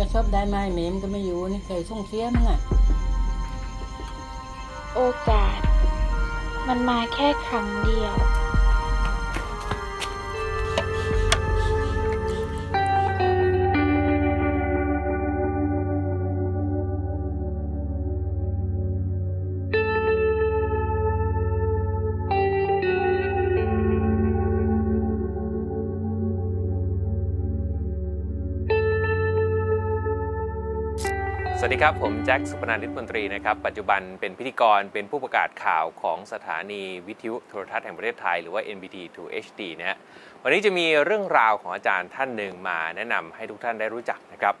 จะชอบได้ไหมเมมก็ไม่อยู่นี่เคยส่งเสียมั้งอะโอกาส มันมาแค่ครั้งเดียว สวัสดีครับ ผมแจ็คสุพนันท์ฤทธิ์มนตรีนะครับ ปัจจุบันเป็นพิธีกรเป็นผู้ประกาศข่าวของสถานีวิทยุโทรทัศน์แห่งประเทศไทย หรือว่า NBT 2 HD นะฮะวันนี้จะมีเรื่องราวของอาจารย์ท่านหนึ่งมาแนะนำให้ทุกท่านได้รู้จักนะครับ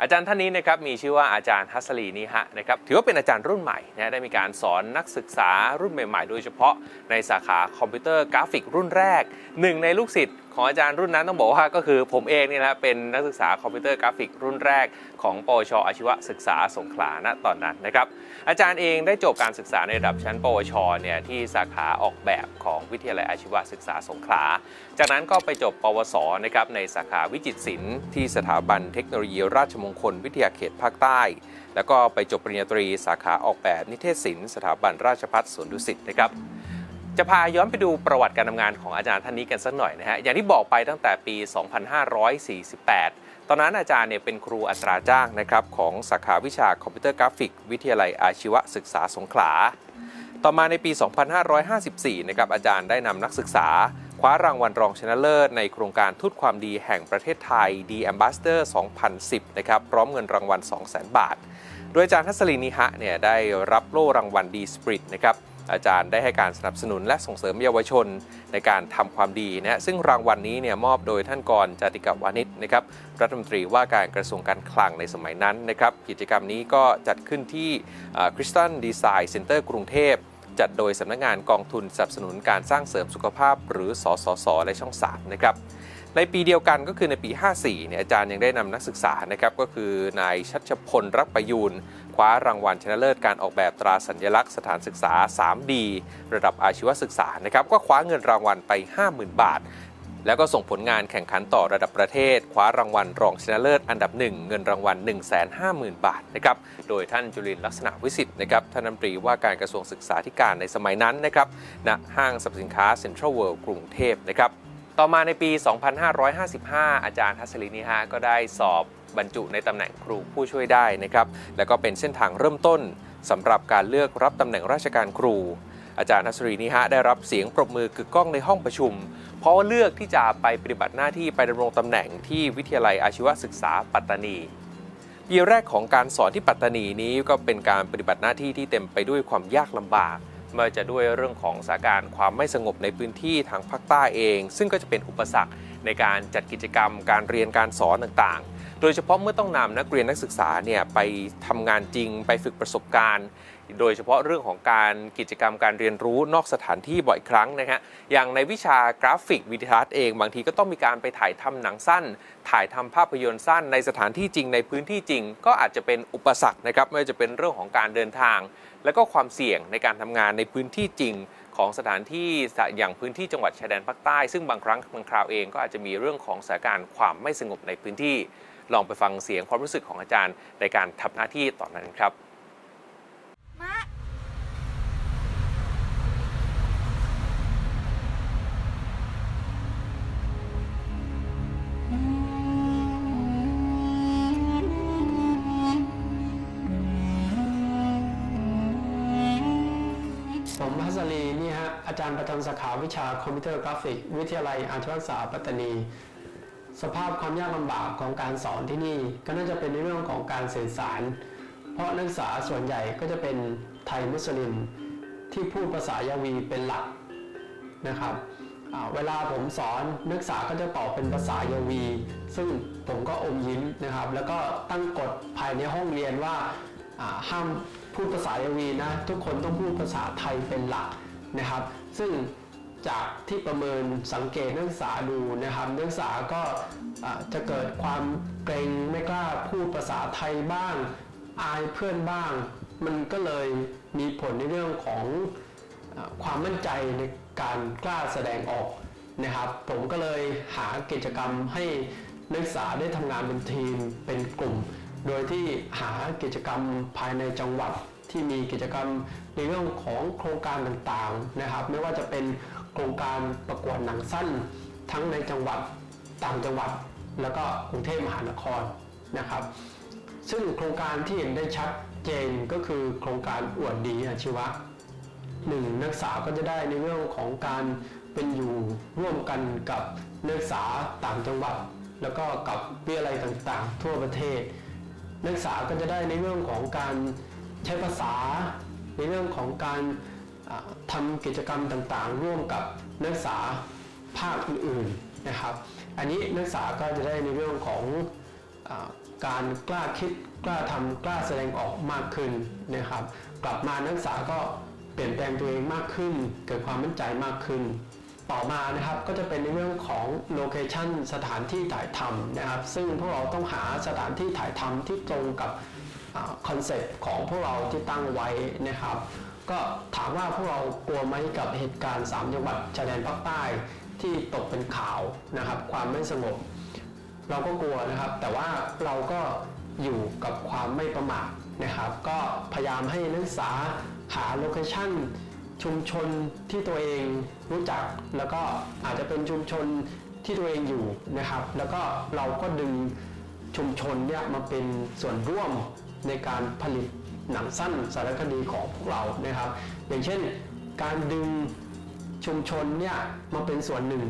อาจารย์ท่านนี้นะครับมีชื่อว่าอาจารย์ฮัสลีนิฮะนะครับถือว่าเป็นอาจารย์รุ่นใหม่นะได้มีการสอนนักศึกษารุ่นใหม่ ๆ โดยเฉพาะในสาขาคอมพิวเตอร์กราฟิกรุ่นแรกหนึ่งในลูกศิษย์ ของอาจารย์รุ่นนั้นต้องบอกว่าก็คือผมเองนี่แหละเป็นนักศึกษาคอมพิวเตอร์กราฟิกรุ่นแรกของปวชอาชีวศึกษาสงขลาณตอนนั้นนะครับอาจารย์เองได้จบการศึกษาในระดับชั้น ปวชเนี่ยที่สาขาออกแบบของวิทยาลัยอาชีวศึกษาสงขลาจากนั้นก็ไปจบปวสนะครับในสาขาวิจิตรศิลป์ที่สถาบันเทคโนโลยีราชมงคล วิทยาเขตภาคใต้ แล้วก็ไปจบปริญญาตรีสาขาออกแบบนิเทศศิลป์สถาบันราชภัฏสวนดุสิตนะครับ จะพาย้อนไปดูประวัติการทำงานของอาจารย์ท่านนี้กันสักหน่อยนะฮะ อย่างที่บอกไปตั้งแต่ปี 2548 ตอนนั้นอาจารย์เนี่ยเป็นครูอัตราจ้างนะครับของสาขาวิชาคอมพิวเตอร์กราฟิก วิทยาลัยอาชีวศึกษาสงขลา ต่อมาในปี 2554 นะครับอาจารย์ได้นำนักศึกษา คว้ารางวัลรองชนะเลิศในโครงการทูตความดีแห่งประเทศไทย D Ambassador 2010 นะครับพร้อมเงินรางวัล 200,000 บาท โดยอาจารย์ทัศลีนิหะเนี่ยได้รับโล่รางวัลดีสปริตนะครับ อาจารย์ได้ให้การสนับสนุนและส่งเสริมเยาวชนในการทำความดีนะซึ่งรางวัลนี้เนี่ยมอบโดยท่านกรจติกาวานิชนะครับรัฐมนตรีว่าการกระทรวงการคลังในสมัยนั้นนะครับกิจกรรมนี้ก็จัดขึ้นที่คริสตันดีไซน์เซ็นเตอร์กรุงเทพจัดโดยสำนักงานกองทุนสนับสนุนการสร้างเสริมสุขภาพ หรือ สสส และช่อง 3 นะครับ ในปีเดียวกันก็คือในปี 54 เนี่ยอาจารย์ยังได้นำนักศึกษานะครับก็คือนายชัชพลรักประยูน คว้ารางวัลชนะเลิศการออกแบบตราสัญลักษณ์สถานศึกษา 3D ระดับอาชีวศึกษานะครับก็คว้าเงินรางวัลไป 50,000 บาท แล้วก็ส่งผลงานแข่งขันต่อระดับประเทศ คว้ารางวัลรองชนะเลิศอันดับหนึ่งเงินรางวัล 150,000 บาทนะครับโดยท่านจุลินลักษณะวิสิทธิ์นะครับท่านรัฐมนตรีว่าการกระทรวงศึกษาธิการในสมัยนั้นนะครับณห้างสรรพสินค้าเซ็นทรัลเวิลด์กรุงเทพนะครับต่อมาในปี 2555 อาจารย์ทัศลินิฮะก็ได้สอบ บรรจุในตำแหน่งครูผู้ช่วยได้นะครับแล้วก็เป็นเส้นทางเริ่มต้นสำหรับการเลือกรับตำแหน่งราชการครู อาจารย์ทัศรีนิฮะได้รับเสียงปรบมือกึกก้องในห้องประชุม เพราะว่าเลือกที่จะไปปฏิบัติหน้าที่ไปดำรงตำแหน่งที่วิทยาลัยอาชีวศึกษาปัตตานีปีแรกของการสอนที่ปัตตานีนี้ก็เป็นการปฏิบัติหน้าที่ที่เต็มไปด้วยความยากลำบากไม่ว่าจะด้วยเรื่องของสถานการณ์ความไม่สงบในพื้นที่ทางภาคใต้เอง ซึ่งก็จะเป็นอุปสรรคในการจัดกิจกรรม การเรียนการสอนต่างๆ โดยเฉพาะเมื่อต้องนำนักเรียนนักศึกษาเนี่ยไปทำงานจริงไปฝึกประสบการณ์ โดยเฉพาะเรื่องของการกิจกรรมการเรียนรู้นอกสถานที่บ่อยครั้งนะฮะอย่างในวิชากราฟิกวิดีทัศน์เองบางทีก็ต้องมีการไปถ่ายทำหนังสั้น ถ่ายทำภาพยนตร์สั้น ในสถานที่จริงในพื้นที่จริง ก็อาจจะเป็นอุปสรรคนะครับไม่ว่าจะเป็นเรื่องของการเดินทาง และก็ความเสี่ยงในการทำงานในพื้นที่จริงของสถานที่อย่างพื้นที่จังหวัดชายแดนภาคใต้ ซึ่งบางครั้งบางคราวเองก็อาจจะมีเรื่องของสถานการณ์ความไม่สงบในพื้นที่ ลองไปฟังเสียงความรู้สึกของอาจารย์ในการทำหน้าที่ตอนนั้นครับผมพัสรีนี่ฮะอาจารย์ประจำสาขาวิชาคอมพิวเตอร์กราฟิก วิทยาลัยอาชีวศึกษาปัตตานี สภาพความยากลำบากของการสอนที่นี่ ก็น่าจะเป็นในเรื่องของการสื่อสาร เพราะนักศึกษาส่วนใหญ่ก็จะเป็นไทยมุสลิมที่พูดภาษายาวีเป็นหลักนะครับเวลาผมสอนนักศึกษาก็จะตอบเป็นภาษายาวี ซึ่งผมก็อมยิ้มนะครับ แล้วก็ตั้งกฎภายในห้องเรียนว่าห้ามพูดภาษายาวีนะทุกคนต้องพูดภาษาไทยเป็นหลักนะครับ ซึ่ง จากที่ประเมินสังเกตนักศึกษาดูนะครับนักศึกษาก็จะเกิดความเกรงไม่กล้าพูดภาษาไทยบ้าง อายเพื่อนบ้าง มันก็เลยมีผลในเรื่องของอความมั่นใจในการกล้าแสดงออกนะครับ ผมก็เลยหากิจกรรมให้นักศึกษาได้ทำงานเป็นทีมเป็นกลุ่ม โดยที่หากิจกรรมภายในจังหวัดที่มีกิจกรรมในเรื่องของโครงการต่างๆนะครับ ไม่ว่าจะเป็น โครงการประกวดหนังสั้น ทั้งในจังหวัดต่างจังหวัด แล้วก็กรุงเทพมหานครนะครับ ซึ่งโครงการที่เห็นได้ชัดเจนก็คือโครงการอวดดีอาชีวะหนึ่งนักศึกษาก็จะได้ในเรื่องของการเป็นอยู่ร่วมกันกับนักศึกษาต่างจังหวัด แล้วก็กับวิทยาลัยต่างๆ ทั่วประเทศ นักศึกษาก็จะได้ในเรื่องของการใช้ภาษา ในเรื่องของการ ทำกิจกรรมต่างๆ ร่วมกับนักศึกษาภาคอื่นๆนะครับ อันนี้นักศึกษาก็จะได้ในเรื่องของอการกล้าคิดกล้าทำกล้าแสดงออกมากขึ้นนะครับ กลับมานักศึกษาก็เปลี่ยนแปลงตัวเองมากขึ้น เกิดความมั่นใจมากขึ้น ต่อมานะครับก็จะเป็นในเรื่องของโลเคชันสถานที่ถ่ายทำนะครับ ซึ่งพวกเราต้องหาสถานที่ถ่ายทำที่ตรงกับคอนเซปต์ของพวกเราที่ตั้งไว้นะครับ ก็ถามว่าพวกเรากลัวไหมกับเหตุการณ์ 3 จังหวัดชายแดนภาคใต้ที่ตกเป็นข่าวนะครับ ความไม่สงบ เราก็กลัวนะครับ แต่ว่าเราก็อยู่กับความไม่ประมาทนะครับ ก็พยายามให้นักศึกษาหาโลเคชั่นชุมชนที่ตัวเองรู้จัก แล้วก็อาจจะเป็นชุมชนที่ตัวเองอยู่นะครับ แล้วก็เราก็ดึงชุมชนเนี่ยมาเป็นส่วนร่วมในการผลิต หนังสั้นสารคดีของพวกเรานะครับ อย่างเช่นการดึงชุมชนเนี่ยมาเป็นส่วนหนึ่ง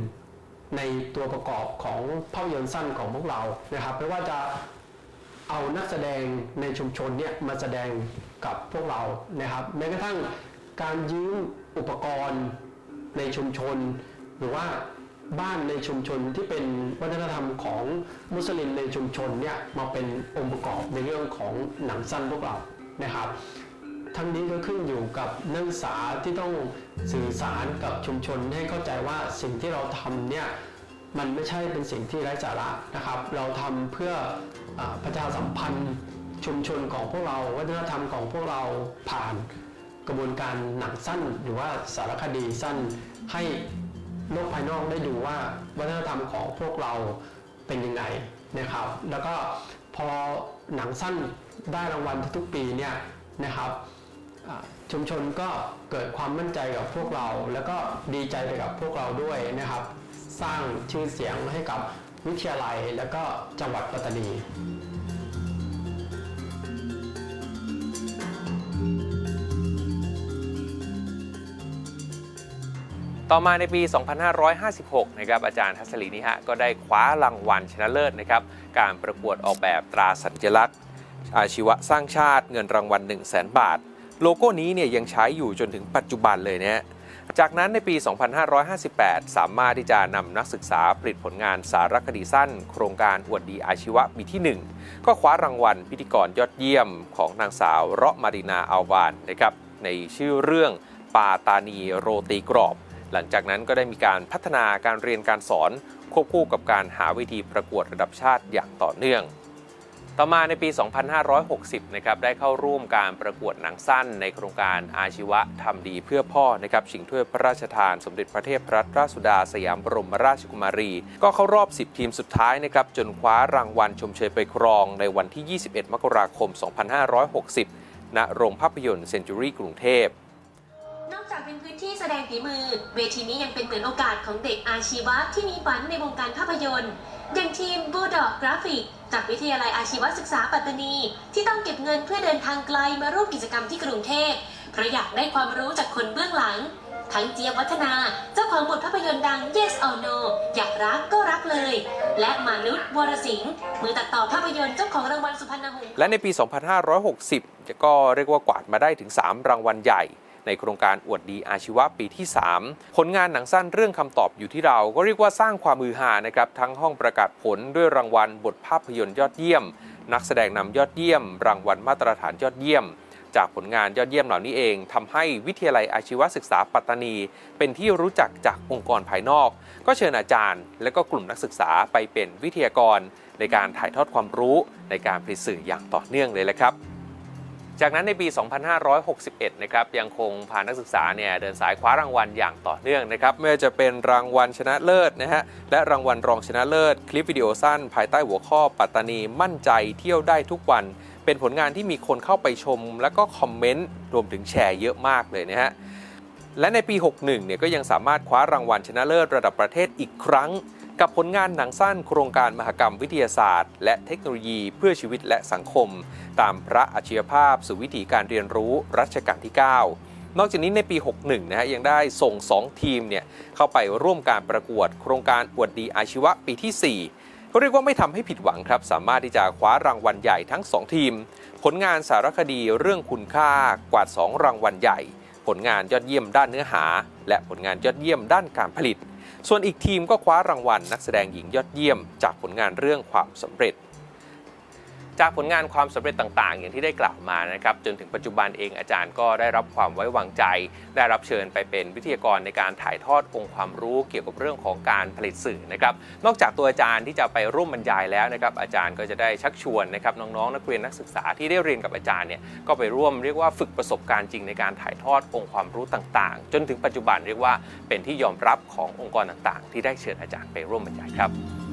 ในตัวประกอบของภาพยนตร์สั้นของพวกเรานะครับไม่ว่าจะเอานักแสดงในชุมชนเนี่ยมาแสดงกับพวกเรานะครับแม้กระทั่งการยืมอุปกรณ์ในชุมชน หรือว่าบ้านในชุมชนที่เป็นวัฒนธรรมของมุสลิมในชุมชนเนี่ยมาเป็นองค์ประกอบในเรื่องของหนังสั้นพวกเรา นะครับทั้งนี้ก็ขึ้นอยู่กับนักศึกษาที่ต้องสื่อสารกับชุมชนให้เข้าใจว่าสิ่งที่เราทำเนี่ยมันไม่ใช่เป็นสิ่งที่ไร้สาระนะครับ เราทำเพื่ออประชาสัมพันธ์ชุมชนของพวกเราวัฒนธรรมของพวกเราผ่านกระบวนการหนังสั้น หรือว่าสารคดีสั้นให้โลกภายนอกได้ดูว่าวัฒนธรรมของพวกเราเป็นยังไงนะครับ แล้วก็พอหนังสั้น ได้รางวัลทุกๆปีเนี่ยนะครับชุมชนก็เกิดความมั่นใจกับพวกเรา แล้วก็ดีใจไปกับพวกเราด้วยนะครับ สร้างชื่อเสียงให้กับวิทยาลัยและก็จังหวัดปัตตานีต่อมาในปี 2556 นะครับ อาจารย์ทัศลีนิฮะ ก็ได้คว้ารางวัลชนะเลิศนะครับ การประกวดออกแบบตราสัญลักษณ์ อาชีวะสร้างชาติเงินรางวัล 1 0 0 0 0แบาท โลโก้นี้เนี่ยยังใช้อยู่จนถึงปัจจุบันเลยนะจากนั้นในปี 2558 สามารถที่จะนำนักศึกษาผลิตผลงานสารคดีสั้น โครงการอวดดีอาชีวะปีที่ 1 ก็คว้ารางวัลพิธีกรยอดเยี่ยมของนางสาวเราะมารินาอัลวานนะครับในชื่อเรื่องปาตานีโรตีกรอบ หลังจากนั้นก็ได้มีการพัฒนาการเรียนการสอนควบคู่กับการหาวิธีประกวดระดับชาติอย่างต่อเนื่อง ต่อมาในปี 2560 นะครับได้เข้าร่วมการประกวดหนังสั้นในโครงการอาชีวะทำดีเพื่อพ่อนะครับชิงถ้วยพระราชทานสมเด็จพระเทพรัตนราชสุดาสยามบรมราชกุมารี ก็เข้ารอบ 10 ทีมสุดท้ายนะครับจนคว้ารางวัลชมเชยไปครองในวันที่ 21 มกราคม 2560 ณ โรงภาพยนตร์เซนจูรี่กรุงเทพนอกจากเป็นพื้นที่แสดงฝีมือ เวทีนี้ยังเป็นเหมือนโอกาสของเด็กอาชีวะที่มีฝันในวงการภาพยนตร์ อย่างทีมบูดอกกราฟิกจากวิทยาลัยอาชีวศึกษาปัตตานี ที่ต้องเก็บเงินเพื่อเดินทางไกลมาร่วมกิจกรรมที่กรุงเทพเพราะอยากได้ความรู้จากคนเบื้องหลัง ทั้งเจี๊ยบวัฒนาเจ้าของบทภาพยนตร์ดัง Yes or No อยากรักก็รักเลย และมานุษย์วรสิงห์มือตัดต่อภาพยนตร์เจ้าของรางวัลสุพรรณหงส์และในปี 2560 ก็เรียกว่ากวาดมาได้ถึง 3 รางวัลใหญ่ ในโครงการอวดดีอาชีวะปีที่ 3 ผลงานหนังสั้นเรื่องคำตอบอยู่ที่เรา ก็เรียกว่าสร้างความมือหานะครับทั้งห้องประกาศผลด้วยรางวัลบทภาพยนตร์ยอดเยี่ยม นักแสดงนำยอดเยี่ยม รางวัลมาตรฐานยอดเยี่ยมจากผลงานยอดเยี่ยมเหล่านี้เองทำให้วิทยาลัยอาชีวศึกษาปัตตานี เป็นที่รู้จักจากองค์กรภายนอก ก็เชิญอาจารย์ และก็กลุ่มนักศึกษาไปเป็นวิทยากร ในการถ่ายทอดความรู้ในการผลิตสื่ออย่างต่อเนื่องเลยแหละครับ จากนั้นในปี 2561 นะครับ ยังคงพานักศึกษาเนี่ยเดินสายคว้ารางวัลอย่างต่อเนื่องนะครับ ไม่ว่าจะเป็นรางวัลชนะเลิศนะฮะ และรางวัลรองชนะเลิศ คลิปวิดีโอสั้น ภายใต้หัวข้อปัตตานีมั่นใจเที่ยวได้ทุกวัน เป็นผลงานที่มีคนเข้าไปชม แล้วก็คอมเมนต์รวมถึงแชร์เยอะมากเลยนะฮะ และในปี 61 เนี่ยก็ยังสามารถคว้ารางวัลชนะเลิศระดับประเทศอีกครั้ง กับผลงานหนังสั้นโครงการมหกรรมวิทยาศาสตร์ และเทคโนโลยีเพื่อชีวิตและสังคม ตามพระอาชีวภาพสู่วิถีการเรียนรู้รัชกาลที่ 9 นอกจากนี้ในปี 61 นะฮะยังได้ส่ง 2 ทีมเนี่ยเข้าไปร่วมการประกวด โครงการอวดดีอาชีวะปีที่4เขาเรียกว่าไม่ทำให้ผิดหวังครับ สามารถที่จะคว้ารางวัลใหญ่ทั้ง 2 ทีม ผลงานสารคดีเรื่องคุณค่ากวาด2รางวัลใหญ่ ผลงานยอดเยี่ยมด้านเนื้อหา และผลงานยอดเยี่ยมด้านการผลิต ส่วนอีกทีมก็คว้ารางวัลนักแสดงหญิงยอดเยี่ยม จากผลงานเรื่องความสำเร็จ จากผลงานความสำเร็จต่างๆ อย่างที่ได้กล่าวมานะครับจนถึงปัจจุบันเองอาจารย์ก็ได้รับความไว้วางใจ ได้รับเชิญไปเป็นวิทยากรในการถ่ายทอดองค์ความรู้เกี่ยวกับเรื่องของการผลิตสื่อนะครับนอกจากตัวอาจารย์ที่จะไปร่วมบรรยายแล้วนะครับอาจารย์ก็จะได้ชักชวนนะครับน้องๆนักเรียนนักศึกษาที่ได้เรียนกับอาจารย์เนี่ยก็ไปร่วมเรียกว่าฝึกประสบการณ์จริงในการถ่ายทอดองค์ความรู้ต่างๆ จนถึงปัจจุบันเรียกว่าเป็นที่ยอมรับขององค์กรต่างๆ ที่ได้เชิญอาจารย์ไปร่วมบรรยายครับ